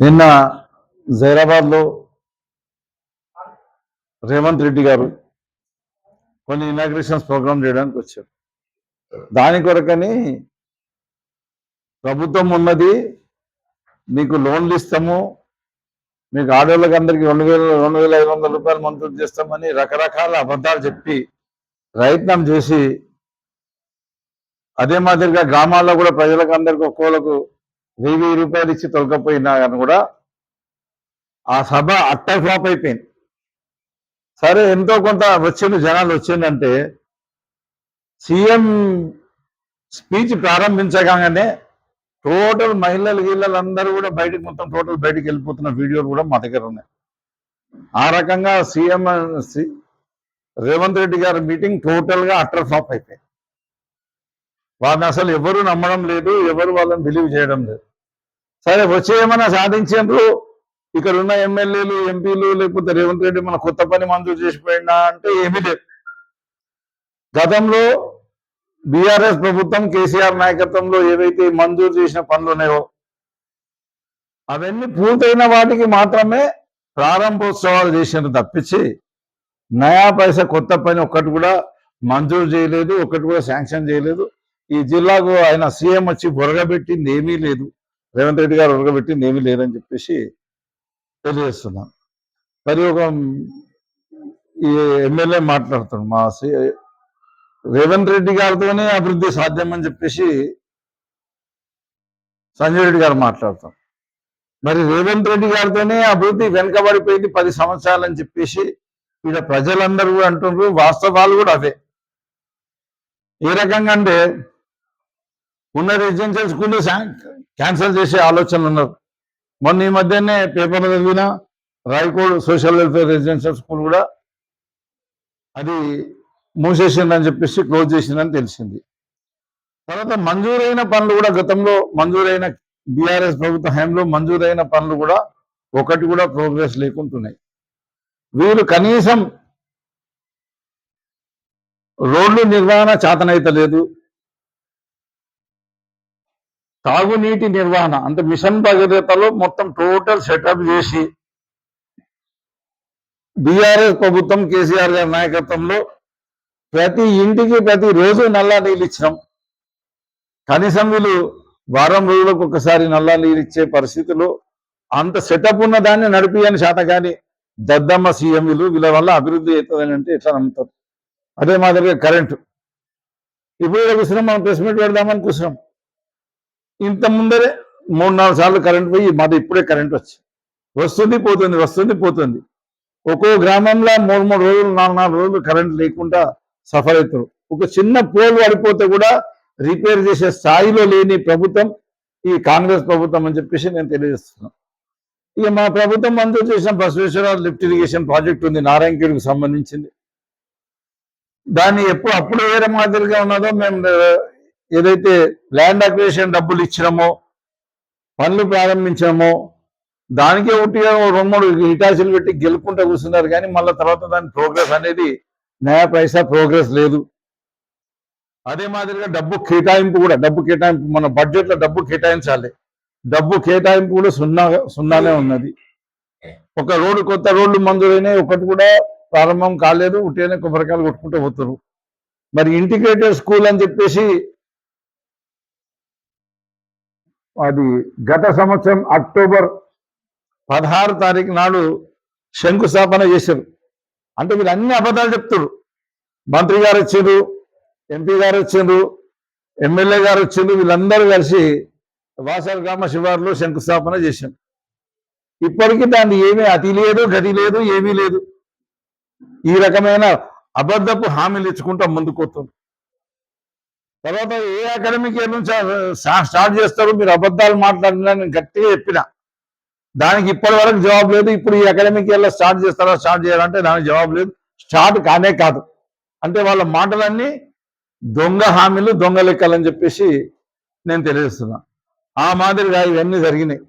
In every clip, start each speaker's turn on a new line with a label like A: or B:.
A: నిన్న జైరాబాద్లో రేవంత్ రెడ్డి గారు కొన్ని ఇనాగ్రేషన్స్ ప్రోగ్రామ్ చేయడానికి వచ్చారు. దాని కొరకని ప్రభుత్వం ఉన్నది మీకు లోన్లు ఇస్తాము మీకు ఆడవాళ్ళకి అందరికీ రెండు వేల రెండు వేల ఐదు వందల రూపాయలు మంజూరు చేస్తామని రకరకాల అబద్ధాలు చెప్పి ప్రయత్నం చేసి అదే మాదిరిగా గ్రామాల్లో కూడా ప్రజలకు అందరికీ ఒక్కోళ్ళకు వెయ్యి వెయ్యి రూపాయలు ఇచ్చి తొలగపోయినా కానీ కూడా ఆ సభ అట్ట ఫ్లాప్ అయిపోయింది. సరే ఎంతో కొంత వచ్చిండు జనాలు వచ్చిందంటే సీఎం స్పీచ్ ప్రారంభించగానే టోటల్ మహిళలు గీళ్ళలు అందరూ కూడా బయటకు మొత్తం టోటల్ బయటకు వెళ్ళిపోతున్న వీడియోలు కూడా మా దగ్గర ఉన్నాయి. ఆ రకంగా సీఎం సి- రేవంత్ రెడ్డి గారి మీటింగ్ టోటల్గా అట్ట అట్టర్ ఫ్లాప్ అయిపోయింది. వాళ్ళని అసలు ఎవరు నమ్మడం లేదు ఎవరు వాళ్ళని బిలీవ్ చేయడం లేదు. సరే వచ్చేయమన్నా ఏమైనా సాధించారు ఇక్కడ ఉన్న ఎమ్మెల్యేలు ఎంపీలు లేకపోతే రేవంత్ రెడ్డి మన కొత్త పని మంజూరు చేసిపోయినా అంటే ఏమీ లేదు. గతంలో బీఆర్ఎస్ ప్రభుత్వం కేసీఆర్ నాయకత్వంలో ఏవైతే మంజూరు చేసిన పనులు ఉన్నాయో అవన్నీ పూర్తయిన వాటికి మాత్రమే ప్రారంభోత్సవాలు చేసిన తప్పించి నయా పైసా కొత్త పని ఒక్కటి కూడా మంజూరు చేయలేదు ఒకటి కూడా శాంక్షన్ చేయలేదు. ఈ జిల్లాకు ఆయన సీఎం వచ్చి బొరగబెట్టింది ఏమీ లేదు. రేవంత్ రెడ్డి గారు బొరగబెట్టింది ఏమీ లేదని చెప్పేసి తెలియజేస్తున్నాను మరి ఒక ఈ ఎమ్మెల్యే మాట్లాడుతాడు. మా సి- రేవంత్ రెడ్డి గారితోనే అభివృద్ధి సాధ్యమని చెప్పేసి సంజయ్ రెడ్డి గారు మాట్లాడతాం. మరి రేవంత్ రెడ్డి గారితోనే అభివృద్ధి వెనుకబడిపోయింది పది సంవత్సరాలని చెప్పేసి ఇక్కడ ప్రజలందరూ కూడా అంటున్నారు వాస్తవాలు కూడా అవే. ఏ రకంగా అంటే ఉన్న రెసిడెన్షియల్ స్కూల్ క్యాన్సిల్ చేసే ఆలోచనలు ఉన్నారు. మొన్న ఈ మధ్యనే పేపర్ చదివిన Raikode social welfare residential school కూడా అది మూసేసిందని చెప్పేసి క్లోజ్ చేసిందని తెలిసింది. తర్వాత మంజూరైన పనులు కూడా గతంలో మంజూరైన బీఆర్ఎస్ ప్రభుత్వ హయాంలో మంజూరైన పనులు కూడా ఒకటి కూడా ప్రోగ్రెస్ లేకుంటున్నాయి. వీరు కనీసం రోడ్లు నిర్వహణ చేతనైతలేదు. తాగునీటి నిర్వహణ అంటే మిషన్ భగీరథలో మొత్తం టోటల్ సెటప్ చేసి బీఆర్ఎస్ ప్రభుత్వం కేసీఆర్ గారి నాయకత్వంలో ప్రతి ఇంటికి ప్రతి రోజు నల్లా నీళ్ళు ఇచ్చినాం. కనీసం వీళ్ళు వారం రోజులకు ఒకసారి నల్లా నీళ్ళు ఇచ్చే పరిస్థితిలో అంత సెటప్ ఉన్న దాన్ని నడిపియని శాత కానీ దద్దమ్మ సీఎంలు వీళ్ళ వల్ల అభివృద్ధి అవుతుందని అంటే ఎట్లా నమ్ముతారు? అదే మాదిరిగా కరెంటు ఇప్పుడు కూర్చున్నాం మనం ప్రెస్ మీట్ పెడదామని కూర్చున్నాం. ఇంత ముందరే మూడు నాలుగు సార్లు కరెంట్ పోయి మాది ఇప్పుడే కరెంట్ వచ్చి. వస్తుంది పోతుంది వస్తుంది పోతుంది. ఒక్కో గ్రామంలో మూడు మూడు రోజులు నాలుగు నాలుగు రోజులు కరెంట్ లేకుండా సఫర్ అవుతారు. ఒక చిన్న పోల్ పడిపోతే కూడా రిపేర్ చేసే స్థాయిలో లేని ప్రభుత్వం ఈ కాంగ్రెస్ ప్రభుత్వం అని చెప్పేసి నేను తెలియజేస్తున్నాను. ఇక మా ప్రభుత్వం మంజూరు చేసిన బసవేశ్వర లిఫ్ట్ ఇరిగేషన్ ప్రాజెక్ట్ ఉంది నారాయణగిరికి సంబంధించింది. దాన్ని ఎప్పుడు అప్పుడు వేరే మాదిరిగా ఉన్నదో మేము ఏదైతే ల్యాండ్ అక్విజిషన్ డబ్బులు ఇచ్చినామో పనులు ప్రారంభించామో దానికే ఉట్టిగా రెండు మూడు ఇటాచీలు పెట్టి గెలుపుకుంటూ కూర్చున్నారు కానీ మళ్ళీ తర్వాత దాని ప్రోగ్రెస్ అనేది నయా పైసా ప్రోగ్రెస్ లేదు. అదే మాదిరిగా డబ్బు కేటాయింపు కూడా డబ్బు కేటాయింపు మన బడ్జెట్లో డబ్బు కేటాయించాలి. డబ్బు కేటాయింపు కూడా సున్నా సున్నానే ఉన్నది. ఒక రోడ్డు కొత్త రోడ్లు మంజూరైనాయి ఒకటి కూడా ప్రారంభం కాలేదు ఉట్టేనే కొబ్బరికాయలు కొట్టుకుంటూ పోతారు మరి ఇంటిగ్రేటెడ్ స్కూల్ అని చెప్పేసి అది గత సంవత్సరం అక్టోబర్ పదహారు తారీఖు నాడు శంకుస్థాపన చేశారు. అంటే వీళ్ళు అన్ని అబద్ధాలు చెప్తారు మంత్రి గారు వచ్చారు ఎంపీ గారు వచ్చారు ఎమ్మెల్యే గారు వచ్చారు వీళ్ళందరూ కలిసి వాసల్ గ్రామ శివారులో శంకుస్థాపన చేశారు. ఇప్పటికీ దాన్ని ఏమీ అతి లేదు గతి లేదు ఏమీ లేదు. ఈ రకమైన అబద్ధపు హామీలు ఇచ్చుకుంటా ముందుకోతుంది తర్వాత ఏ అకాడమిక్ ఇయర్ నుంచి స్టార్ట్ చేస్తారు మీరు అబద్ధాలు మాట్లాడినా నేను గట్టిగా చెప్పిన. దానికి ఇప్పటి వరకు జవాబు లేదు. ఇప్పుడు ఈ అకాడమిక్ ఇయర్ స్టార్ట్ చేస్తారా స్టార్ట్ చేయాలంటే దానికి జవాబు లేదు. స్టార్ట్ కానే కాదు. అంటే వాళ్ళ మాటలన్నీ దొంగ హామీలు దొంగ లెక్కలని చెప్పేసి నేను తెలియజేస్తున్నా. ఆ మాదిరిగా ఇవన్నీ జరిగినాయి.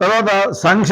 A: తర్వాత సంక్షేమ